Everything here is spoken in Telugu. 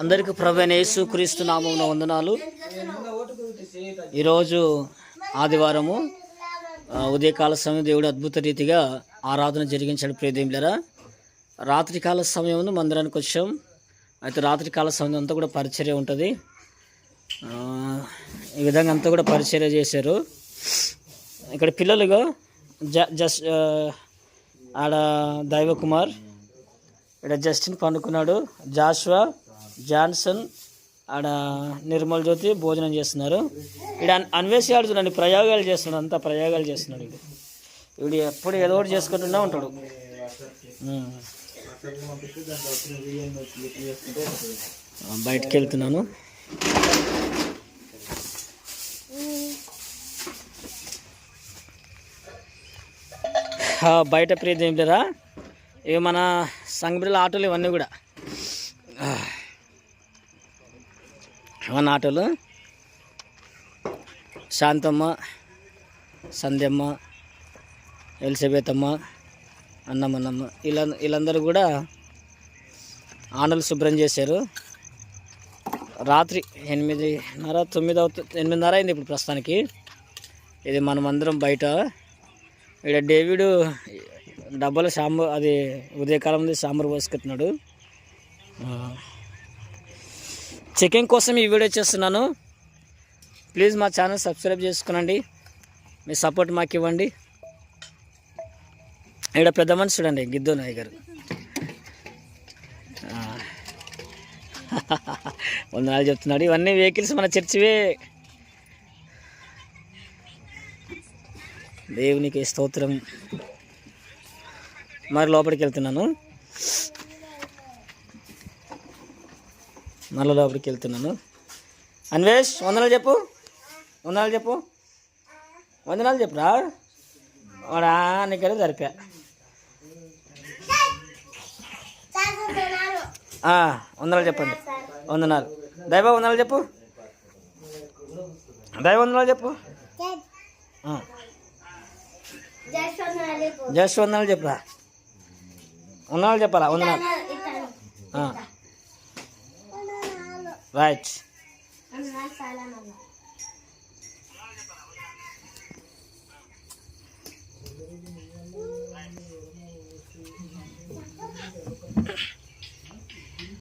అందరికి ప్రభైన యేసు క్రీస్తు నామమున వందనాలు. ఈరోజు ఆదివారము ఉదయకాల సమయం దేవుడు అద్భుత రీతిగా ఆరాధన జరిగించాడు ప్రియదేమిలరా రాత్రికాల సమయం మందిరానికి వచ్చాం. అయితే రాత్రికాల సమయం అంతా కూడా పరిచర్య ఉంటుంది. ఈ విధంగా అంతా కూడా పరిచర్య చేశారు. ఇక్కడ పిల్లలుగా జ జస్ట్ ఆడ దైవకుమార్ ఇక్కడ జస్టిన్ పండుకున్నాడు. జాషువా జాన్సన్ ఆడ నిర్మల్ జ్యోతి భోజనం చేస్తున్నారు. ఇక్కడ అన్వేషి ఆడు చూడండి ప్రయోగాలు చేస్తున్నాడు అంతా ప్రయోగాలు చేస్తున్నాడు ఇడు వీడు ఎప్పుడు ఏదో ఒకటి చేసుకుంటూనే ఉంటాడు. బయటికి వెళ్తున్నాను బయట ప్రీతి ఏం లేదా? ఇవి మన సంగబిడ్డల ఆటోలు ఇవన్నీ కూడా. మన ఆటోలు శాంతమ్మ సంధ్యమ్మ ఎలిజబెతమ్మ అన్నమ్మన్నమ్మ వీళ్ళ వీళ్ళందరూ కూడా ఆనలు శుభ్రం చేశారు. రాత్రి ఎనిమిదిన్నర తొమ్మిది అవుతుంది ఎనిమిదిన్నర అయింది ఇప్పుడు ప్రస్తుతానికి. ఇది మనమందరం బయట. ఇక్కడ డేవిడ్ డబ్బాలో సాంబార్ అది ఉదయకాలం సాంబార్ పోసుకుంటున్నాడు. చెకింగ్ కోసం ఈ వీడియో చేస్తున్నాను. ప్లీజ్ మా ఛానల్ సబ్స్క్రైబ్ చేసుకునండి. మీ సపోర్ట్ మాకు ఇవ్వండి. ఇక్కడ పెద్ద మనిషి చూడండి గిద్దు నాయ్ గారు. ఆ. వందనాలు చెప్తున్నాడు. ఇవన్నీ వెహికల్స్ మన చర్చివే. దేవునికి స్తోత్రం. మరి లోపలికి వెళ్తున్నాను. నల్ల లోపలికి వెళ్తున్నాను. అన్వేష్ వందనాలు చెప్పు. వందనాలు చెప్పు. వందనాలు చెప్పురా వాడా నీకు సరిపా వందనాలు చెప్పండి. వందనాలు. దైవ వందనాలు చెప్పు. దైవ వందనాలు చెప్పు. జస్ట్ వందనాలు చెప్పురా వందనాలు చెప్పాలా? వందనాలు. right.